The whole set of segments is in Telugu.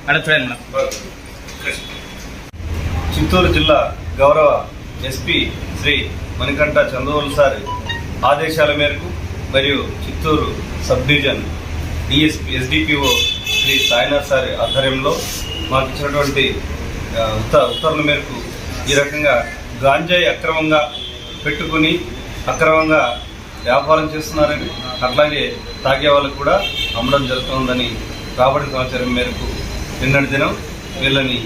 అక్కడ చూడండి మేడం చిత్తూరు జిల్లా గౌరవ ఎస్పీ శ్రీ మణికంఠ చంద్రబాబు సార్ ఆదేశాల మేరకు మరియు Chittoor subdivision DSP SDPO Shri Sainath sir ఆధ్వర్యంలో మాకు ఇచ్చినటువంటి ఉత్త ఉత్తర్వుల మేరకు ఈ రకంగా గాంజాయి అక్రమంగా పెట్టుకుని అక్రమంగా వ్యాపారం చేస్తున్నారని అట్లాగే తాగే వాళ్ళకు కూడా అమ్మడం జరుగుతుందని రాబడి సమాచారం మేరకు నిన్నటి దినం వీళ్ళని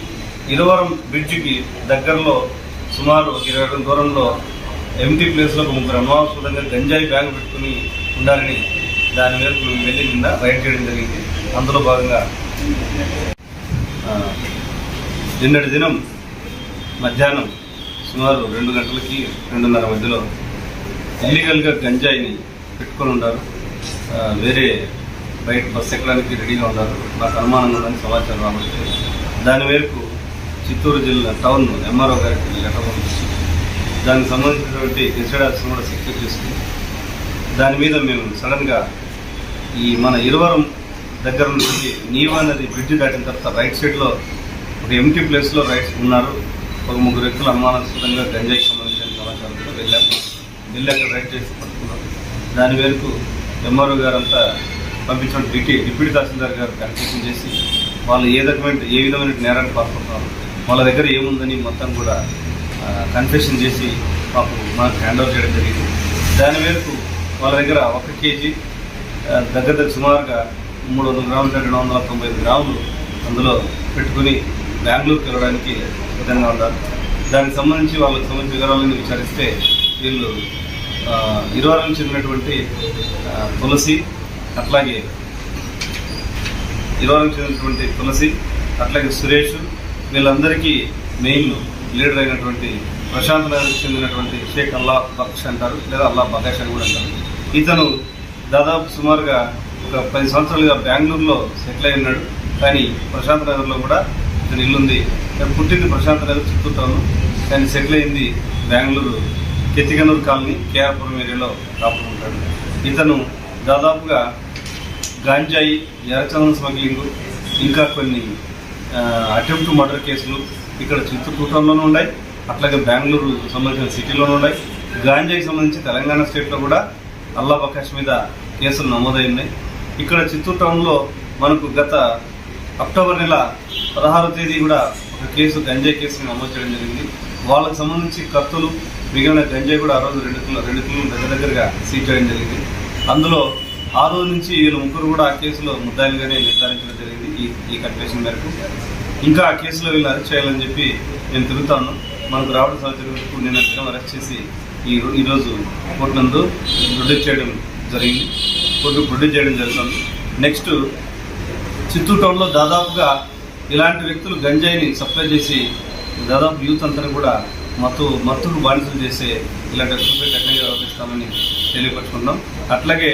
ఇరవరం బ్రిడ్జికి దగ్గరలో సుమారు ఇరవై అడుగుల దూరంలో ఎంటీ ప్లేస్లో ఒక ముగ్గురు అనుమానాస్పదంగా గంజాయి బ్యాగ్ పెట్టుకుని ఉండాలని దాని మేరకు మేము వెళ్ళి నిన్న రైడ్ చేయడం జరిగింది. అందులో భాగంగా నిన్నటి దినం మధ్యాహ్నం సుమారు రెండు గంటలకి రెండున్నర మధ్యలో ఇల్లీగల్గా గంజాయిని పెట్టుకొని ఉన్నారు. వేరే బయట బస్ ఎక్కడానికి రెడీగా ఉన్నారు. నాకు అనుమానంగా ఉందని సమాచారం రావచ్చు. దాని మేరకు చిత్తూరు జిల్లా టౌన్ ఎంఆర్ఓ గారికి లెటర్ పంపించి దానికి సంబంధించినటువంటి గెస్టెడ్ కూడా సెక్యూర్ చేసుకుని దాని మీద మేము సడన్గా ఈ మన ఇరువరం దగ్గర నుంచి నీవా నది బ్రిడ్జ్ దాటిన తర్వాత రైట్ సైడ్లో ఒక ఎంటీ ప్లేస్లో రైట్ ఉన్నారు. ఒక ముగ్గురు వ్యక్తులు అనుమానాస్పదంగా గంజాయికి సంబంధించిన సమాచారంతో వెళ్ళాము వెళ్ళి. అక్కడ రైట్ చేసి పట్టుకున్నాం. దాని మేరకు ఎంఆర్ఓ గారంతా పంపించిన డిటి డిప్యూటీ తహసీల్దార్ గారు కన్సల్టేషన్ చేసి వాళ్ళు ఏ రకమైన ఏ విధమైన నేరాన్ని పాల్గొంటున్నారు వాళ్ళ దగ్గర ఏముందని మొత్తం కూడా కన్ఫెషన్ చేసి మాకు మాకు హ్యాండ్ ఓవర్ చేయడం జరిగింది. దాని మేరకు వాళ్ళ దగ్గర ఒక కేజీ దగ్గర సుమారుగా మూడు వందల గ్రాములు రెండు వందల తొంభై ఐదు గ్రాములు అందులో పెట్టుకుని బెంగళూరుకి వెళ్ళడానికి సిద్ధంగా ఉన్నారు. దానికి సంబంధించి వాళ్ళకి సంబంధించిన వివరాలను విచారిస్తే వీళ్ళు ఆ, ఇరువారం చెందినటువంటి తులసి అట్లాగే ఇరువారం చెందినటువంటి తులసి అట్లాగే సురేష్ వీళ్ళందరికీ మెయిన్ లీడర్ అయినటువంటి ప్రశాంత్ నగర్కి చెందినటువంటి షేక్ అల్లా బక్ష్ అంటారు లేదా అల్లా బకాష్ అని కూడా అంటారు. ఇతను దాదాపు సుమారుగా ఒక పది సంవత్సరాలుగా బెంగళూరులో సెటిల్ అయి ఉన్నాడు. కానీ ప్రశాంత్ నగర్లో కూడా ఇతను ఇల్లుంది పుట్టింది ప్రశాంత్ నగర్ చిత్తూరు టౌన్ కానీ సెటిల్ అయింది బెంగళూరు కెత్తికనూరు కాలనీ కేఆర్పురం ఏరియాలో కాపురం ఉంటాడు. ఇతను దాదాపుగా గాంజాయి ఎర్రచందనం స్మగ్లింగ్ ఇంకా కొన్ని అటెంప్ట్ మర్డర్ కేసులు ఇక్కడ చిత్తూరులోనూ ఉన్నాయి. అట్లాగే బెంగళూరు సంబంధించిన సిటీలోనూ ఉన్నాయి. గాంజాయి సంబంధించి తెలంగాణ స్టేట్లో కూడా అల్లాబకాష్ మీద కేసులు నమోదై ఉన్నాయి. ఇక్కడ చిత్తూరు టౌన్లో మనకు గత అక్టోబర్ నెల పదహారో తేదీ కూడా ఒక కేసు గంజాయి కేసుని నమోదు చేయడం జరిగింది. వాళ్ళకు సంబంధించి కత్తులు మిగిలిన గంజాయి కూడా ఆ రోజు రెండు కిలో రెండు కిలోలు దగ్గర దగ్గరగా సీజ్ చేయడం జరిగింది. అందులో ఆ రోజు నుంచి వీళ్ళు ముగ్గురు కూడా ఆ కేసులో ముద్దాయిలుగానే నిర్ధారించడం జరిగింది ఈ ఈ కన్ఫెషన్ మేరకు. ఇంకా ఆ కేసులో వీళ్ళు అరెస్ట్ చేయాలని చెప్పి నేను తిరుగుతాను. మనకు రావడం సంవత్సరం నిన్న దినం అరెస్ట్ చేసి ఈ ఈరోజు కోర్టు నందు ప్రొడ్యూస్ చేయడం జరిగింది. కోర్టు ప్రొడ్యూస్ చేయడం జరుగుతుంది. నెక్స్ట్ చిత్తూరు టౌన్లో దాదాపుగా ఇలాంటి వ్యక్తులు గంజాయిని సప్లై చేసి దాదాపు యూత్ అంతా కూడా మత్తు మత్తుకు బానిసలు చేసే ఇలాంటి వ్యక్తులపై కఠినంగా వ్యవహరిస్తామని తెలియపరుచుకుంటున్నాం. అట్లాగే